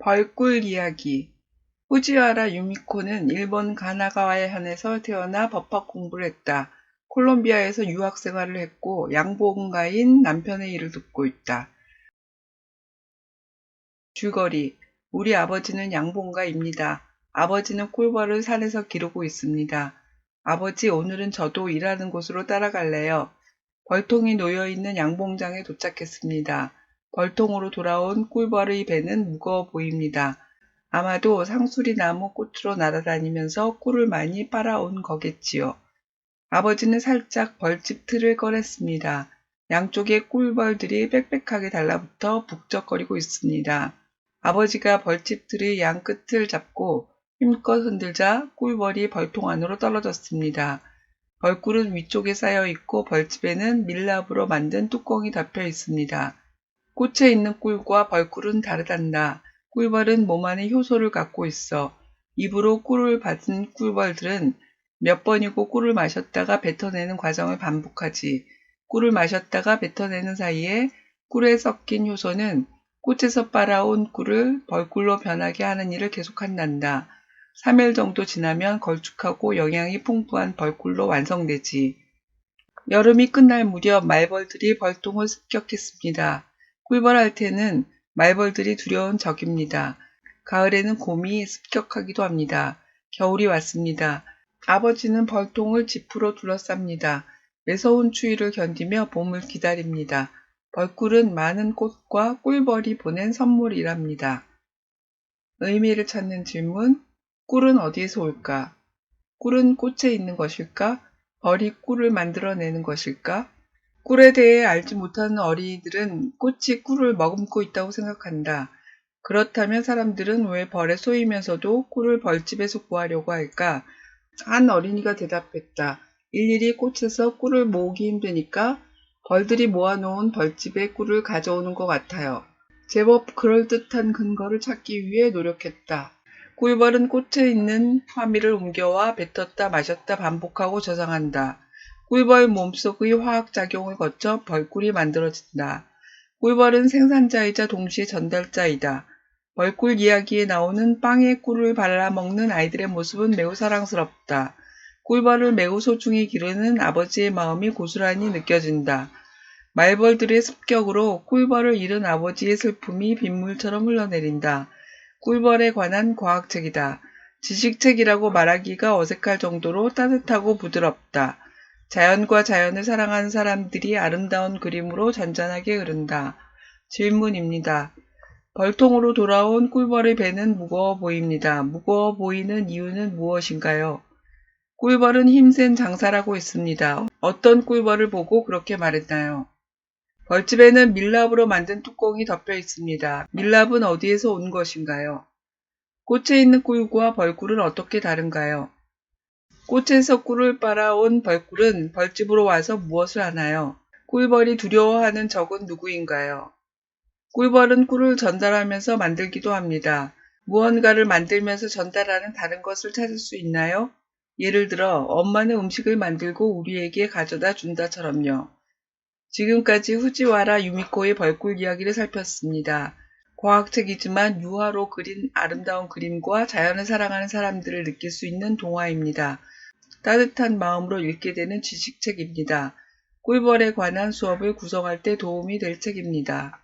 벌꿀 이야기 후지와라 유미코는 일본 가나가와의 현에서 태어나 법학 공부를 했다. 콜롬비아에서 유학 생활을 했고 양봉가인 남편의 일을 돕고 있다. 줄거리 우리 아버지는 양봉가입니다. 아버지는 꿀벌을 산에서 기르고 있습니다. 아버지 오늘은 저도 일하는 곳으로 따라갈래요. 벌통이 놓여있는 양봉장에 도착했습니다. 벌통으로 돌아온 꿀벌의 배는 무거워 보입니다. 아마도 상수리 나무 꽃으로 날아다니면서 꿀을 많이 빨아온 거겠지요. 아버지는 살짝 벌집 틀을 꺼냈습니다. 양쪽에 꿀벌들이 빽빽하게 달라붙어 북적거리고 있습니다. 아버지가 벌집 틀의 양 끝을 잡고 힘껏 흔들자 꿀벌이 벌통 안으로 떨어졌습니다. 벌꿀은 위쪽에 쌓여 있고 벌집에는 밀랍으로 만든 뚜껑이 덮여 있습니다. 꽃에 있는 꿀과 벌꿀은 다르단다. 꿀벌은 몸 안에 효소를 갖고 있어 입으로 꿀을 받은 꿀벌들은 몇 번이고 꿀을 마셨다가 뱉어내는 과정을 반복하지. 꿀을 마셨다가 뱉어내는 사이에 꿀에 섞인 효소는 꽃에서 빨아온 꿀을 벌꿀로 변하게 하는 일을 계속한단다. 3일 정도 지나면 걸쭉하고 영양이 풍부한 벌꿀로 완성되지. 여름이 끝날 무렵 말벌들이 벌통을 습격했습니다. 꿀벌할 때는 말벌들이 두려운 적입니다. 가을에는 곰이 습격하기도 합니다. 겨울이 왔습니다. 아버지는 벌통을 지프로 둘러쌉니다. 매서운 추위를 견디며 봄을 기다립니다. 벌꿀은 많은 꽃과 꿀벌이 보낸 선물이랍니다. 의미를 찾는 질문. 꿀은 어디에서 올까? 꿀은 꽃에 있는 것일까? 벌이 꿀을 만들어내는 것일까? 꿀에 대해 알지 못하는 어린이들은 꽃이 꿀을 머금고 있다고 생각한다. 그렇다면 사람들은 왜 벌에 쏘이면서도 꿀을 벌집에서 구하려고 할까? 한 어린이가 대답했다. 일일이 꽃에서 꿀을 모으기 힘드니까 벌들이 모아놓은 벌집에 꿀을 가져오는 것 같아요. 제법 그럴듯한 근거를 찾기 위해 노력했다. 꿀벌은 꽃에 있는 화미를 옮겨와 뱉었다 마셨다 반복하고 저장한다. 꿀벌 몸속의 화학작용을 거쳐 벌꿀이 만들어진다. 꿀벌은 생산자이자 동시에 전달자이다. 벌꿀 이야기에 나오는 빵에 꿀을 발라 먹는 아이들의 모습은 매우 사랑스럽다. 꿀벌을 매우 소중히 기르는 아버지의 마음이 고스란히 느껴진다. 말벌들의 습격으로 꿀벌을 잃은 아버지의 슬픔이 빗물처럼 흘러내린다. 꿀벌에 관한 과학책이다. 지식책이라고 말하기가 어색할 정도로 따뜻하고 부드럽다. 자연과 자연을 사랑하는 사람들이 아름다운 그림으로 잔잔하게 흐른다. 질문입니다. 벌통으로 돌아온 꿀벌의 배는 무거워 보입니다. 무거워 보이는 이유는 무엇인가요? 꿀벌은 힘센 장사라고 했습니다. 어떤 꿀벌을 보고 그렇게 말했나요? 벌집에는 밀랍으로 만든 뚜껑이 덮여 있습니다. 밀랍은 어디에서 온 것인가요? 꽃에 있는 꿀과 벌꿀은 어떻게 다른가요? 꽃에서 꿀을 빨아온 벌꿀은 벌집으로 와서 무엇을 하나요? 꿀벌이 두려워하는 적은 누구인가요? 꿀벌은 꿀을 전달하면서 만들기도 합니다. 무언가를 만들면서 전달하는 다른 것을 찾을 수 있나요? 예를 들어 엄마는 음식을 만들고 우리에게 가져다 준다처럼요. 지금까지 후지와라 유미코의 벌꿀 이야기를 살폈습니다. 과학책이지만 유화로 그린 아름다운 그림과 자연을 사랑하는 사람들을 느낄 수 있는 동화입니다. 따뜻한 마음으로 읽게 되는 지식책입니다. 꿀벌에 관한 수업을 구성할 때 도움이 될 책입니다.